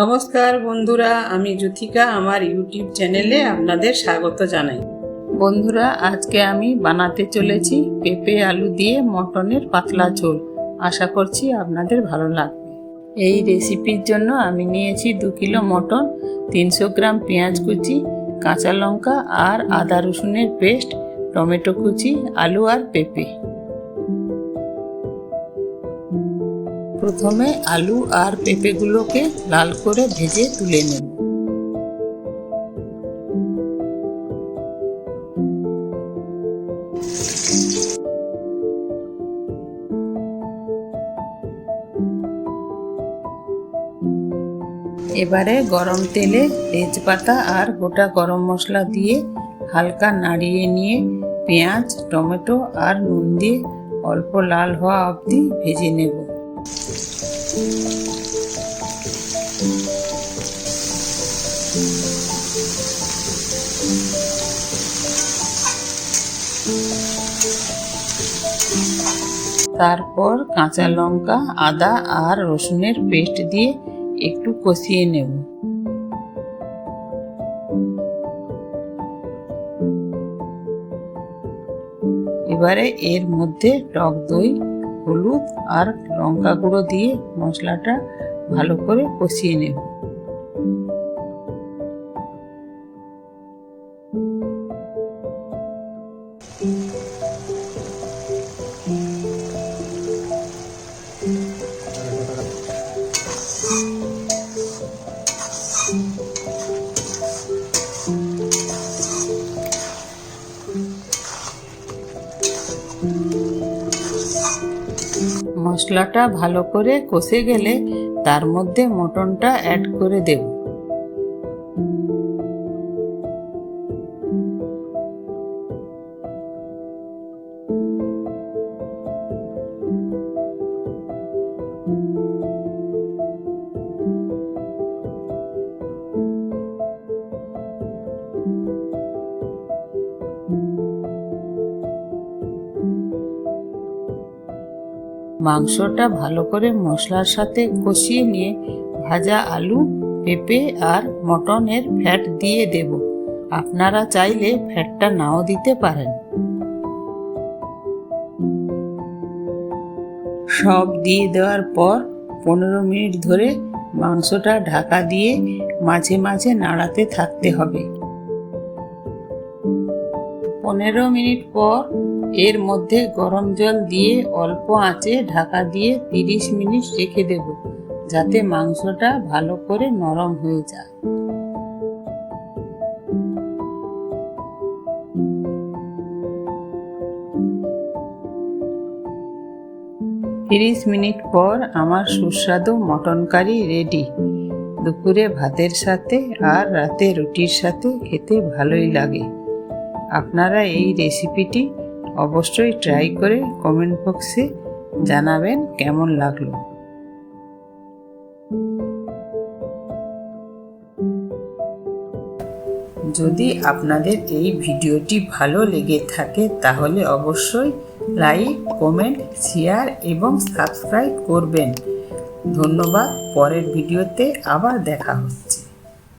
নমস্কার বন্ধুরা, আমি জ্যোতিকা আমার ইউটিউব চ্যানেলে আপনাদের স্বাগত জানাই। বন্ধুরা, আজকে আমি বানাতে চলেছি পেঁপে আলু দিয়ে মটনের পাতলা ঝোল। আশা করছি আপনাদের ভালো লাগবে। এই রেসিপির জন্য আমি নিয়েছি দু কিলো মটন, তিনশো গ্রাম পেঁয়াজ কুচি, কাঁচা লঙ্কা আর আদা রসুনের পেস্ট, টমেটো কুচি, আলু আর পেঁপে। প্রথমে আলু আর পেঁপেগুলোকে লাল করে ভেজে তুলে নেব। এবারে গরম তেলে তেজপাতা আর গোটা গরম মশলা দিয়ে হালকা নাড়িয়ে নিয়ে পেঁয়াজ, টমেটো আর নুন দিয়ে অল্প লাল হওয়া অবধি ভেজে নেব। তারপর কাঁচা লঙ্কা, আদা আর রসুনের পেস্ট দিয়ে একটু কষিয়ে নেব। এবারে এর মধ্যে টক দই হলুদ আর লঙ্কা গুঁড়ো দিয়ে মশলাটা ভালো করে কষিয়ে নেব। মশলাটা ভালো করে কষে গেলে তার মধ্যে মটনটা অ্যাড করে দেব। মাংসটা ভালো করে মশলার সাথে কষিয়ে নিয়ে ভাজা আলু, পেঁপে আর মটনের ফ্যাট দিয়ে দেব। আপনারা চাইলে ফ্যাটটা নাও দিতে পারেন। সব দিয়ে দেওয়ার পর পনেরো মিনিট ধরে মাংসটা ঢাকা দিয়ে মাঝে মাঝে নাড়াতে থাকতে হবে। পনেরো মিনিট পর এর মধ্যে গরম জল দিয়ে অল্প আঁচে ঢাকা দিয়ে তিরিশ মিনিট রেখে দেব, যাতে মাংসটা ভালো করে নরম হয়ে যায়। তিরিশ মিনিট পর আমার সুস্বাদু মটন কারি রেডি দুপুরে ভাতের সাথে আর রাতে রুটির সাথে খেতে ভালোই লাগে। আপনারা এই রেসিপিটি অবশ্যই ট্রাই করে কমেন্ট বক্সে জানাবেন কেমন লাগল। যদি আপনাদের এই ভিডিওটি ভালো লেগে থাকে তাহলে অবশ্যই লাইক কমেন্ট শেয়ার এবং সাবস্ক্রাইব করবেন। ধন্যবাদ, পরের ভিডিওতে আবার দেখা হচ্ছে।